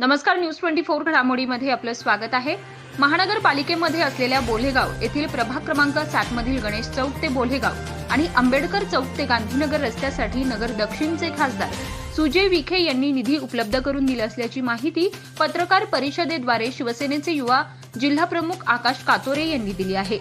नमस्कार news twenty four घडामोडीमध्ये आपलं स्वागत आहे. महानगरपालिकेमध्ये असलेल्या बोलेगाव येथील प्रभाग क्रमांक सात मधील गणेश चौक ते बोलेगाव आणि आंबेडकर चौक ते गांधीनगर रस्त्यासाठी नगर दक्षिणचे खासदार सुजय विखे यांनी निधी उपलब्ध करून दिला असल्याची माहिती पत्रकार परिषदेद्वारे शिवसेनेचे युवा जिल्हाप्रमुख आकाश कातोरे यांनी दिली आहे.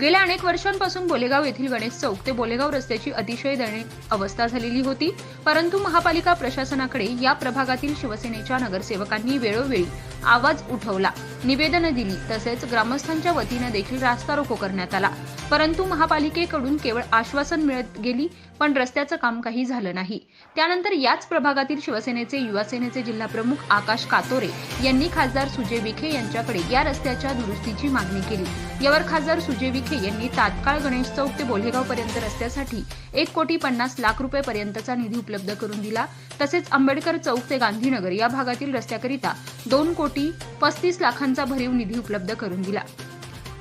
गेल्या अनेक वर्षांपासून बोलेगाव येथील गणेश चौक ते बोलेगाव रस्त्याची अतिशय दयनीय अवस्था झालेली होती. परंतु महापालिका प्रशासनाकडे या प्रभागातील शिवसेनेच्या नगरसेवकांनी वेळोवेळी आवाज उठवला निवेदनं दिली तसेच ग्रामस्थांच्या वतीनं देखील रास्ता रोको करण्यात आला. परंतु महापालिकेकडून केवळ आश्वासन मिळत गेली पण रस्त्याचं काम काही झालं नाही. त्यानंतर याच प्रभागातील शिवसेनेचे युवासेनेचे जिल्हाप्रमुख आकाश कातोरे यांनी खासदार सुजय विखे यांच्याकडे या रस्त्याच्या दुरुस्तीची मागणी केली. यावर खासदार सुजय विखे यांनी तात्काळ गणेश चौक ते बोलेगाव पर्यंत रस्त्यासाठी एक कोटी पन्नास लाख रुपये पर्यंतचा निधी उपलब्ध करून दिला. तसेच आंबेडकर चौक ते गांधीनगर या भागातील रस्त्याकरिता दोन कोटी पस्तीस लाखांचा भरीव निधी उपलब्ध करून दिला.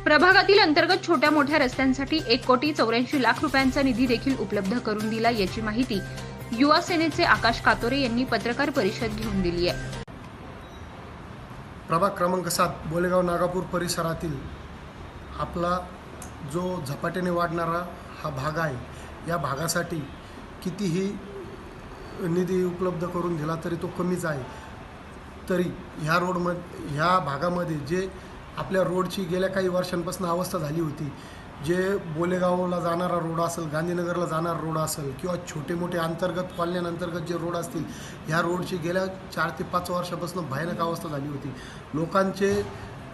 प्रभागातील अंतर्गत छोट्या मोठ्या रस्त्यांसाठी एक कोटी चौऱ्याऐंशी लाख रुपयांचा निधी देखील उपलब्ध करून दिला याची माहिती युवा सेनेचे आकाश कातोरे यांनी पत्रकार परिषद घेऊन दिली आहे. प्रभाग क्रमांक सात बोलेगाव नागापूर परिसरातील आपला जो झपाट्याने वाढणारा हा भाग आहे या भागासाठी कितीही निधी उपलब्ध करून दिला तरी तो कमीच आहे. तरी ह्या रोडम ह्या भागामध्ये जे आपल्या रोडची गेल्या काही वर्षांपासून अवस्था झाली होती जे बोलेगावला जाणारा रोड असेल गांधीनगरला जाणारा रोड असेल किंवा छोटे मोठे अंतर्गत कॉलन्यांअंतर्गत जे रोड असतील ह्या रोडची गेल्या चार ते पाच वर्षापासून भयानक अवस्था झाली होती. लोकांचे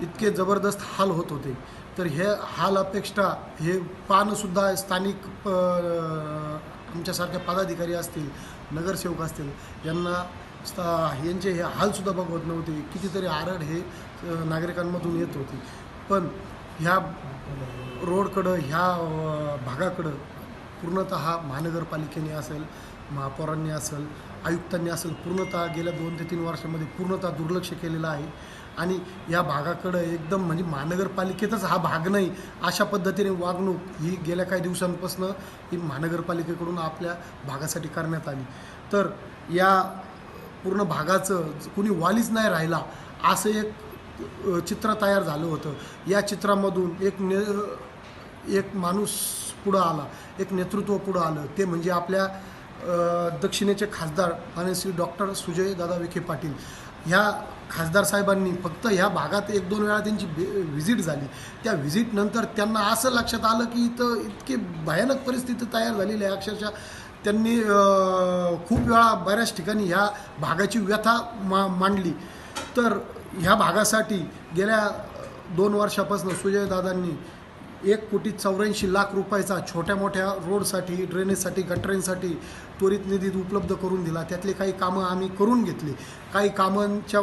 इतके जबरदस्त हाल होत होते. तर हे हाल अपेक्षा हे पाहणंसुद्धा स्थानिक प आमच्यासारख्या पदाधिकारी असतील नगरसेवक असतील यांना स्था- यांचे हे हालसुद्धा बघवत नव्हते. कितीतरी आरड हे नागरिकांमधून येत होती. पण ह्या रोडकडं ह्या भागाकडं पूर्णतः महानगरपालिकेने असेल महापौरांनी असेल आयुक्तांनी असेल पूर्णतः गेल्या दोन ते तीन वर्षामध्ये पूर्णतः दुर्लक्ष केलेलं आहे. आणि या भागाकडं एकदम म्हणजे महानगरपालिकेतच हा भाग नाही अशा पद्धतीने वागणूक ही गेल्या काही दिवसांपासून ही महानगरपालिकेकडून आपल्या भागासाठी करण्यात आली. तर या पूर्ण भागाचं कुणी वालीच नाही राहिला असं एक चित्र तयार झालं होतं. या चित्रामधून एक ने एक माणूस पुढं आला एक नेतृत्व पुढं आलं. ते म्हणजे आपल्या दक्षिणेचे खासदार आणि श्री डॉक्टर सुजय दादा विखे पाटील. ह्या खासदार साहेबांनी फक्त ह्या भागात एक दोन वेळा त्यांची व्हिजिट झाली. त्या व्हिजिटनंतर त्यांना असं लक्षात आलं की इथं इतकी भयानक परिस्थिती तयार झालेली आहे. अक्षरशः त्यांनी खूप वेळा बऱ्याच ठिकाणी ह्या भागाची व्यथा मा मांडली. तर ह्या भागासाठी गेल्या दोन वर्षापासून सुजयदादांनी एक कोटी चौऱ्याऐंशी लाख रुपयाचा छोट्या मोठ्या रोडसाठी ड्रेनेजसाठी गटरेंसाठी त्वरित निधी उपलब्ध करून दिला. त्यातले काही कामं आम्ही करून घेतली. काही कामांच्या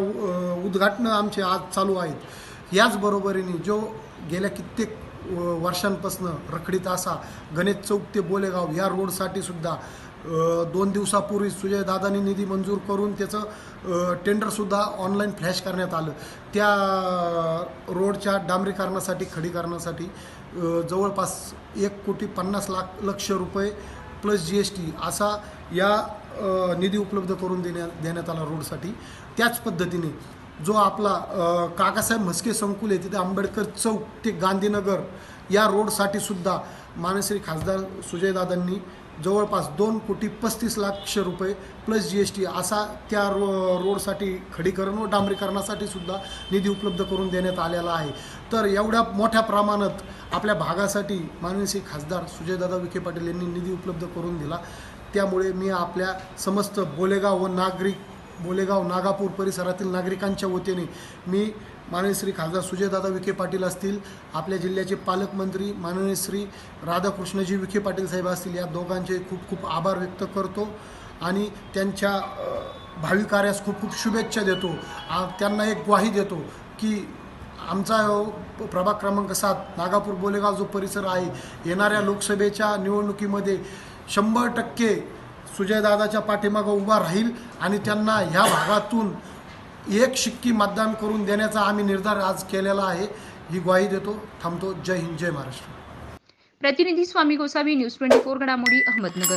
उद्घाटनं आमचे आज चालू आहेत. याचबरोबरीने जो गेल्या कित्येक अ, वर्षांपासून रखडीत असा गणेश चौक ते बोलेगाव या रोडसाठी सुद्धा दोन दिवसापूर्वी सुजयदादांनी निधी मंजूर करून त्याचं टेंडरसुद्धा ऑनलाईन फ्लॅश करण्यात आलं. त्या रोडच्या डांबरीकरणासाठी खडीकरणासाठी जवळपास एक कोटी पन्नास लाख लक्ष रुपये प्लस जी एस टी असा या निधी उपलब्ध करून देण्यात देण्यात आला रोडसाठी त्याच पद्धतीने जो आपला काकासाहेब म्हस्के संकुल आहे तिथे आंबेडकर चौक ते गांधीनगर या रोडसाठी सुद्धा मानश्री खासदार सुजयदादांनी जवळपास दोन कोटी पस्तीस लाख रुपये प्लस जी एस टी असा त्या रो रोडसाठी खडीकरण व डांबरीकरणासाठी सुद्धा निधी उपलब्ध करून देण्यात आलेला आहे. तर एवढ्या मोठ्या प्रमाणात आपल्या भागासाठी माननीय खासदार सुजयदादा विखे पाटील यांनी निधी उपलब्ध करून दिला. त्यामुळे मी आपल्या समस्त बोलेगाव व नागरिक बोलेगाव नागापूर परिसरातील नागरिकांच्या वतीने मी माननीय श्री खासदार सुजयदादा विखे पाटील असतील आपल्या जिल्ह्याचे पालकमंत्री माननीय श्री राधाकृष्णजी विखे पाटील साहेब असतील या दोघांचे खूप खूप आभार व्यक्त करतो आणि त्यांच्या भावी कार्यास खूप खूप शुभेच्छा देतो. आ, त्यांना एक ग्वाही देतो की आमचा प्रभाग क्रमांक सात नागापूर बोलेगाव जो परिसर आहे येणाऱ्या लोकसभेच्या निवडणुकीमध्ये शंभर टक्के सुजयदादाच्या पाठीमागं उभा राहील आणि त्यांना ह्या भागातून एक शिक्की मतदान करून देण्याचा आम्ही निर्धार आज केलेला आहे. ही ग्वाही देतो. थांबतो. जय हिंद. जय महाराष्ट्र. प्रतिनिधी Swami Gosavi news twenty four घडामोडी अहमदनगर.